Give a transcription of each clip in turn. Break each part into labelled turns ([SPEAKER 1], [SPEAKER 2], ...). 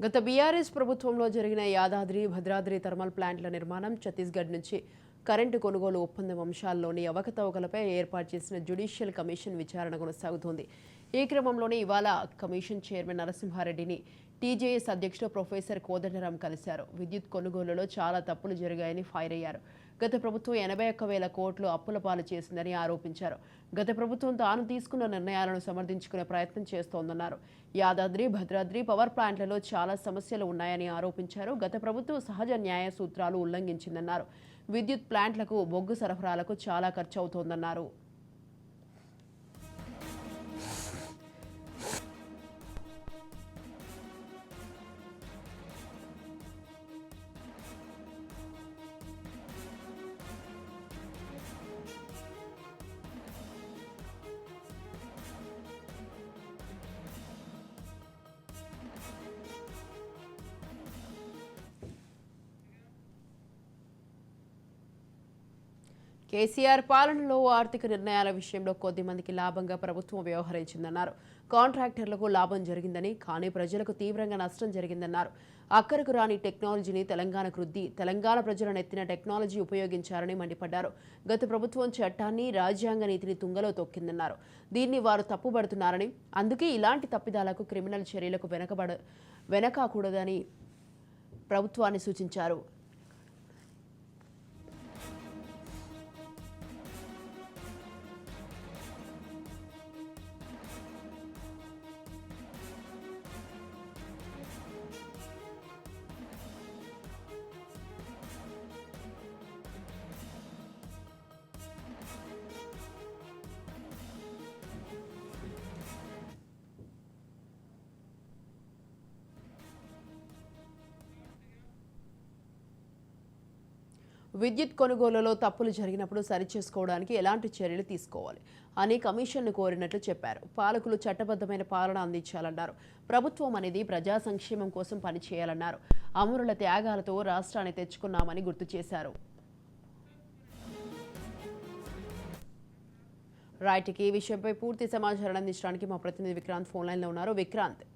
[SPEAKER 1] గత బీఆర్ఎస్ ప్రభుత్వంలో జరిగిన యాదాద్రి భద్రాద్రి థర్మల్ ప్లాంట్ల నిర్మాణం ఛత్తీస్గఢ్ నుంచి కరెంటు కొనుగోలు ఒప్పందం అంశాల్లోని అవకతవకలపై ఏర్పాటు చేసిన జ్యుడిషియల్ కమిషన్ విచారణ కొనసాగుతోంది. ఈ క్రమంలోనే ఇవాళ కమిషన్ చైర్మన్ నరసింహారెడ్డిని టీజేఎస్ అధ్యక్షుడు ప్రొఫెసర్ కోదండరాం కలిశారు. విద్యుత్ కొనుగోలులో చాలా తప్పులు జరిగాయని ఫైర్ అయ్యారు. గత ప్రభుత్వం ఎనభై ఒక్క వేల కోట్లు అప్పుల పాలు చేసిందని ఆరోపించారు. గత ప్రభుత్వం తాను తీసుకున్న నిర్ణయాలను సమర్థించుకునే ప్రయత్నం చేస్తోందన్నారు. యాదాద్రి భద్రాద్రి పవర్ ప్లాంట్లలో చాలా సమస్యలు ఉన్నాయని ఆరోపించారు. గత ప్రభుత్వం సహజ న్యాయ సూత్రాలు ఉల్లంఘించిందన్నారు. విద్యుత్ ప్లాంట్లకు బొగ్గు సరఫరాలకు చాలా ఖర్చు అవుతోందన్నారు కేసీఆర్ పాలనలో ఆర్థిక నిర్ణయాల విషయంలో కొద్ది మందికి లాభంగా ప్రభుత్వం వ్యవహరించిందన్నారు. కాంట్రాక్టర్లకు లాభం జరిగిందని కానీ ప్రజలకు తీవ్రంగా నష్టం జరిగిందన్నారు. అక్కరకు రాని టెక్నాలజీని తెలంగాణకు రుద్ది తెలంగాణ ప్రజలను ఎత్తిన టెక్నాలజీ ఉపయోగించారని మండిపడ్డారు. గత ప్రభుత్వం చట్టాన్ని రాజ్యాంగ నీతిని తుంగలో తొక్కిందన్నారు. దీన్ని వారు తప్పుబడుతున్నారని అందుకే ఇలాంటి తప్పిదాలకు క్రిమినల్ చర్యలకు వెనకబడ వెనకాకూడదని ప్రభుత్వాన్ని సూచించారు. విద్యుత్ కొనుగోలులో తప్పులు జరిగినప్పుడు సరిచేసుకోవడానికి ఎలాంటి చర్యలు తీసుకోవాలి అని కమిషన్ను కోరినట్లు చెప్పారు. పాలకులు చట్టబద్ధమైన పాలన అందించాలన్నారు. ప్రభుత్వం అనేది ప్రజా సంక్షేమం కోసం పనిచేయాలన్నారు. అమరుల త్యాగాలతో రాష్ట్రాన్ని తెచ్చుకున్నామని గుర్తు చేశారు. రైట్ ఈ విషయంపై పూర్తి సమాచారం అందించడానికి మా ప్రతినిధి విక్రాంత్ ఫోన్ లైన్లో ఉన్నారు. విక్రాంత్.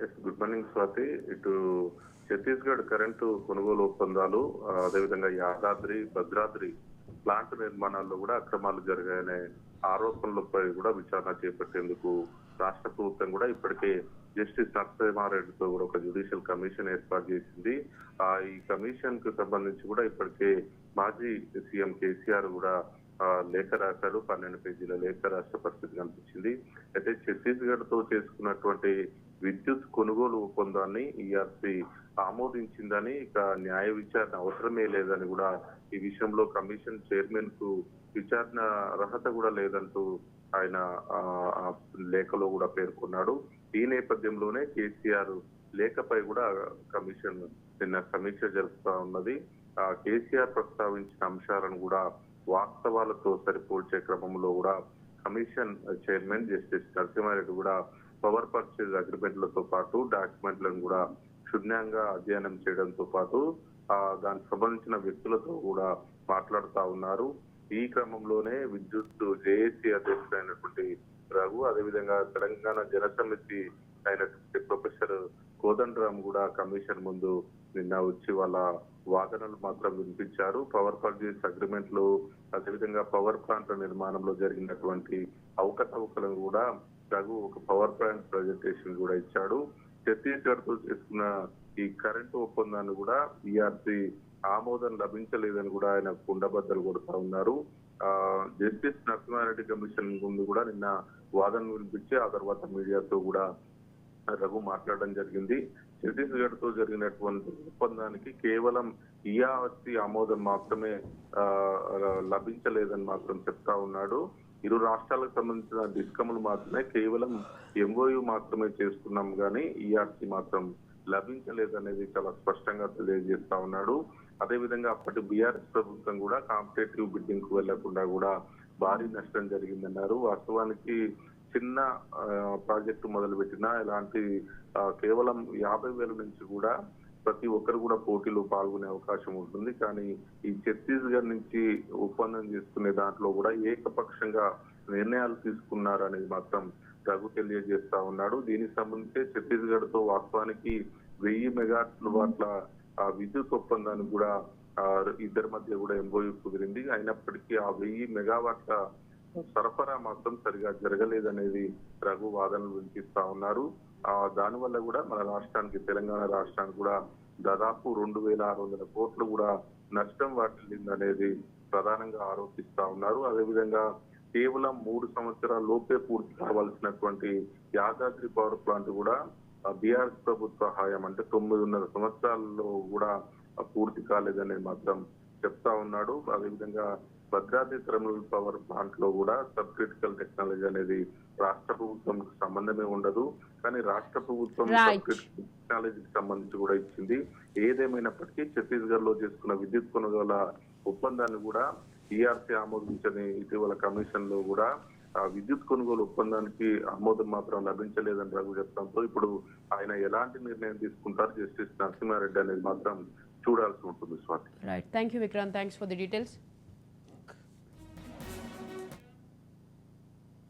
[SPEAKER 2] గుడ్ మార్నింగ్ స్వాతి ఇటు ఛత్తీస్గఢ్ కరెంటు కొనుగోలు ఒప్పందాలు అదేవిధంగా యాదాద్రి భద్రాద్రి ప్లాంట్ నిర్మాణాల్లో కూడా అక్రమాలు జరిగాయనే ఆరోపణలపై కూడా విచారణ చేపట్టేందుకు రాష్ట్ర ప్రభుత్వం కూడా ఇప్పటికే జస్టిస్ నరసింహారెడ్డితో కూడా ఒక జ్యుడిషియల్ కమిషన్ ఏర్పాటు చేసింది. ఆ ఈ కమిషన్కు సంబంధించి కూడా ఇప్పటికే మాజీ సీఎం కేసీఆర్ కూడా లేఖ రాశారు. పన్నెండు పేజీల లేఖ రాష్ట్ర పరిస్థితి కనిపించింది. అయితే ఛత్తీస్గఢ్తో చేసుకున్నటువంటి విద్యుత్ కొనుగోలు ఒప్పందాన్ని ఈఆర్సీ ఆమోదించిందని ఇక న్యాయ విచారణ అవసరమే లేదని కూడా ఈ విషయంలో కమిషన్ చైర్మన్కు విచారణ అర్హత కూడా లేదంటూ ఆయన లేఖలో కూడా పేర్కొన్నాడు. ఈ నేపథ్యంలోనే కేసీఆర్ లేఖపై కూడా కమిషన్ నిన్న సమీక్ష జరుపుతా ఉన్నది. ఆ కేసీఆర్ ప్రస్తావించిన అంశాలను కూడా వాస్తవాలతో సరిపోల్చే క్రమంలో కూడా కమిషన్ చైర్మన్ జస్టిస్ నరసింహారెడ్డి కూడా పవర్ పర్చేజ్ అగ్రిమెంట్లతో పాటు డాక్యుమెంట్లను కూడా క్షుణ్యంగా అధ్యయనం చేయడంతో పాటు ఆ దానికి సంబంధించిన వ్యక్తులతో కూడా మాట్లాడుతా ఉన్నారు. ఈ క్రమంలోనే విద్యుత్ జేఏసీ అధ్యక్షుడైనటువంటి రఘు అదేవిధంగా తెలంగాణ జనసమితి అయినటువంటి ప్రొఫెసర్ కోదండరామ్ కూడా కమిషన్ ముందు నిన్న వచ్చి వాళ్ళ వాదనలు మాత్రం వినిపించారు. పవర్ పర్చేస్ అగ్రిమెంట్లు అదేవిధంగా పవర్ ప్లాంట్ల నిర్మాణంలో జరిగినటువంటి అవకతవకలను కూడా రఘు ఒక పవర్ పాయింట్ ప్రజెంటేషన్ కూడా ఇచ్చాడు. ఛత్తీస్గఢ్తో చేసుకున్న ఈ కరెంటు ఒప్పందాన్ని కూడా ఈఆర్సీ ఆమోదం లభించలేదని కూడా ఆయన కుండబద్దలు కొడుతా ఉన్నారు. ఆ జస్టిస్ నరసింహారెడ్డి కమిషన్ ముందు కూడా నిన్న వాదన వినిపించి ఆ తర్వాత మీడియాతో కూడా రఘు మాట్లాడడం జరిగింది. ఛత్తీస్గఢ్తో జరిగినటువంటి ఒప్పందానికి కేవలం ఈఆర్సీ ఆమోదం మాత్రమే ఆ, లభించలేదని మాత్రం చెప్తా ఉన్నాడు. ఇరు రాష్ట్రాలకు సంబంధించిన డిస్కములు మాత్రమే కేవలం ఎంఓయు మాత్రమే చేస్తున్నాం కానీ ఈఆర్సీ మాత్రం లభించలేదనేది చాలా స్పష్టంగా తెలియజేస్తా ఉన్నాడు. అదేవిధంగా అప్పటి బీఆర్ఎస్ ప్రభుత్వం కూడా కాంపిటేటివ్ బిడ్డింగ్కు వెళ్ళకుండా కూడా భారీ నష్టం జరిగిందన్నారు. వాస్తవానికి చిన్న ప్రాజెక్టు మొదలుపెట్టినా ఇలాంటి కేవలం యాభై వేల నుంచి కూడా ప్రతి ఒక్కరు కూడా పోటీలో పాల్గొనే అవకాశం ఉంటుంది. కానీ ఈ ఛత్తీస్గఢ్ నుంచి ఒప్పందం చేసుకునే దాంట్లో కూడా ఏకపక్షంగా నిర్ణయాలు తీసుకున్నారనేది మాత్రం రఘు తెలియజేస్తా ఉన్నాడు. దీనికి సంబంధించి ఛత్తీస్గఢ్తో వాస్తవానికి వెయ్యి మెగాట్ల వాట్ల ఆ విద్యుత్ ఒప్పందాన్ని కూడా ఇద్దరి మధ్య కూడా ఎంబోయు కుదిరింది. అయినప్పటికీ ఆ వెయ్యి మెగావాట్ల సరఫరా మాత్రం సరిగా జరగలేదనేది రఘు వాదనలు వినిపిస్తా ఉన్నారు. ఆ కూడా మన రాష్ట్రానికి తెలంగాణ రాష్ట్రానికి కూడా దాదాపు రెండు వేల ఆరు వందల కోట్లు కూడా నష్టం వాటిల్లిందనేది ప్రధానంగా ఆరోపిస్తా ఉన్నారు. అదేవిధంగా కేవలం మూడు సంవత్సరాల లోపే పూర్తి కావాల్సినటువంటి యాదాద్రి పవర్ ప్లాంట్ కూడా బీఆర్ఎస్ ప్రభుత్వ హాయం అంటే తొమ్మిదిన్నర సంవత్సరాల్లో కూడా పూర్తి కాలేదనేది మాత్రం చెప్తా ఉన్నాడు. అదేవిధంగా భద్రాద్రి థర్మల్ పవర్ ప్లాంట్లో కూడా సబ్ క్రిటికల్ టెక్నాలజీ అనేది రాష్ట్ర ప్రభుత్వంకి సంబంధమే ఉండదు. కానీ రాష్ట్ర ప్రభుత్వం. సబ్ క్రిటికల్ టెక్నాలజీకి సంబంధించి కూడా ఇచ్చింది. ఏదేమైనప్పటికీ ఛత్తీస్గఢ్లో చేసుకున్న విద్యుత్ కొనుగోల ఒప్పందాన్ని కూడా ఈఆర్సీ ఆమోదించని ఇటీవల కమిషన్లో కూడా ఆ విద్యుత్ కొనుగోలు ఒప్పందానికి ఆమోదం మాత్రం లభించలేదని రఘు చెప్పడంతో ఇప్పుడు ఆయన ఎలాంటి నిర్ణయం తీసుకుంటారు? జస్టిస్ నరసింహారెడ్డి అనేది మాత్రం చూడాల్సి ఉంటుంది Swathi
[SPEAKER 1] right thank you Vikrant thanks for the details